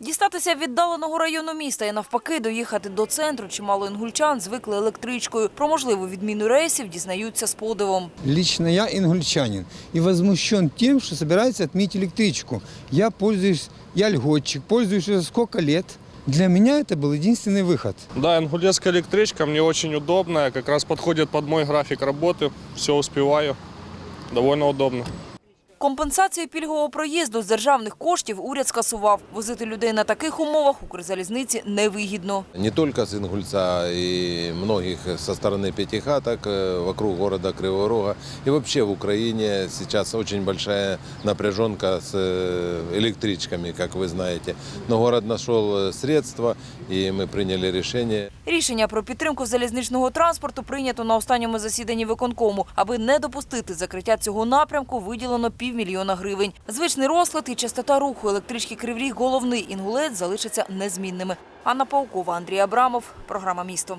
Дістатися віддаленого району міста і навпаки доїхати до центру чимало інгульчан звикли електричкою. Про можливу відміну рейсів дізнаються з подивом. Лично я ингульчанин и возмущен тем, что собирается отменить электричку. Я пользуюсь, я льготчик, пользуюсь уже сколько лет. Для меня это был единственный выход. Да, ингулецкая электричка мне очень удобная, как раз подходит под мой график работы, все успеваю, довольно удобно. Компенсацію пільгового проїзду з державних коштів уряд скасував. Возити людей на таких умовах Укрзалізниці невигідно. Не только с Ингульца, и многих со стороны Пятихаток, э, вокруг города Кривого Рога. И вообще в Украине сейчас очень большая напряженка с э, электричками, как вы знаете. Но город нашел э, средства, и мы приняли решение. Рішення про підтримку залізничного транспорту прийнято на останньому засіданні виконкому. Аби не допустити закриття цього напрямку, виділено півмільйона гривень. Звичний розклад і частота руху електрички Кривріг головний інгулець залишаться незмінними. Анна Паукова, Андрій Абрамов. Програма «Місто».